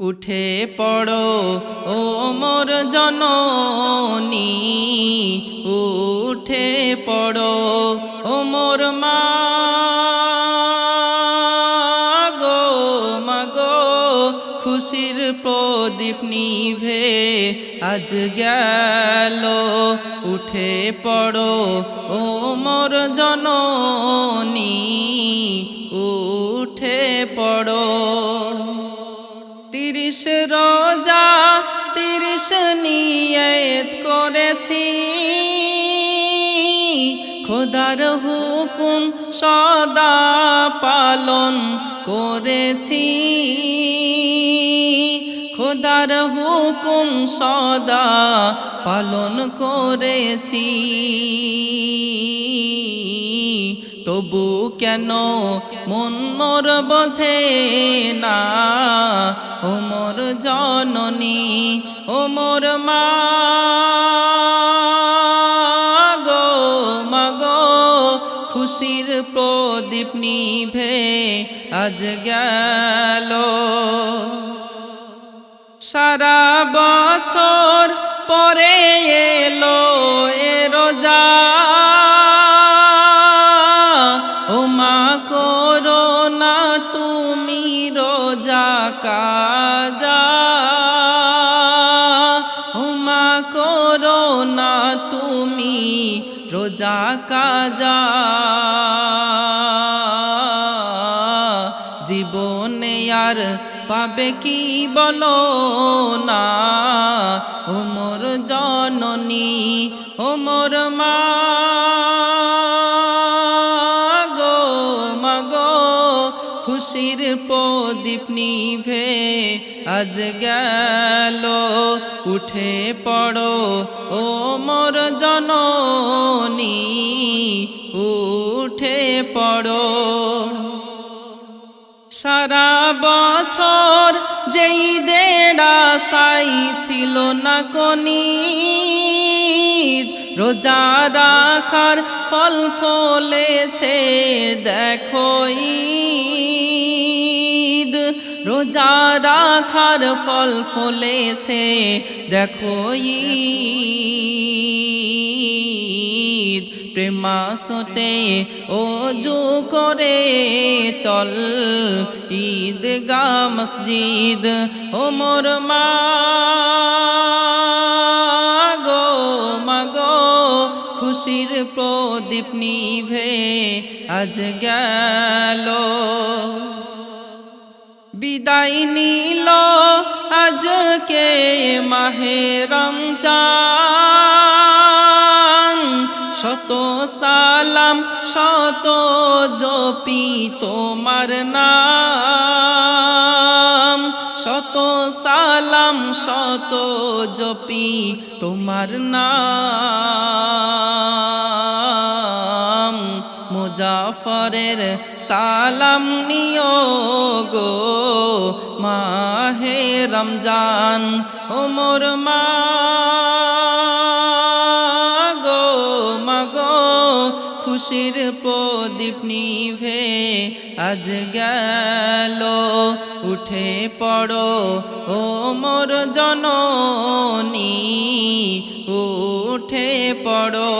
উঠে পড়ো, ও মোর জননী, উঠে পড়ো, ও মোর মা গো মাগো খুশির প্রদীপ নিভে আজ গেল। উঠে পড়ো, ও মোর জননী তিরিশ রোজা, তিরিশ নিয়ত করেছি। খোদার হুকুম সদা পালন করেছি। খোদার হুকুম সদা পালন করেছি। তবু কেন মন মোর বোঝে ও মোর জননী, ও মোর মা গো মাগো খুশির প্রদীপ নিভে আজ গেল। সারা বছর পরে এলো এ রোজা। ও মা করো না তুমি রোজা কাজা। ও মা করো না তুমি রোজা কাজা। জীবনে আর পাবে কি বলো না? ও মোর জননী ও মোর মা খুশির প্রদীপ নিভে আজ গেল। উঠে পড়ো ও মোর জননী, উঠে পড়ো। সারা বছর যেই দের আশাই ছিল না কনি রোজা রাখার ফল ফলেছে দেখো ঈদ রোজা রাখার ফল ফলেছে, দেখো প্রেমাসতে ওজু করে চল ঈদ গা মসজিদ, ও মোর মা মাগো খুশির প্রদীপ নিভে আজ গেল। বিদায় নিল আজকে মাহে রমজান। শত সালাম, শত জপি তোমার নাম। শত সালাম, শত জপি তোমার নাম। মুজাফরের সালাম নিও গো মাহে রমজান, ও মোর মা গো মাগো খুশির প্রদীপ নিভে আজ গেল, উঠে পড়ো, ও মোর জননী, উঠে পড়ো।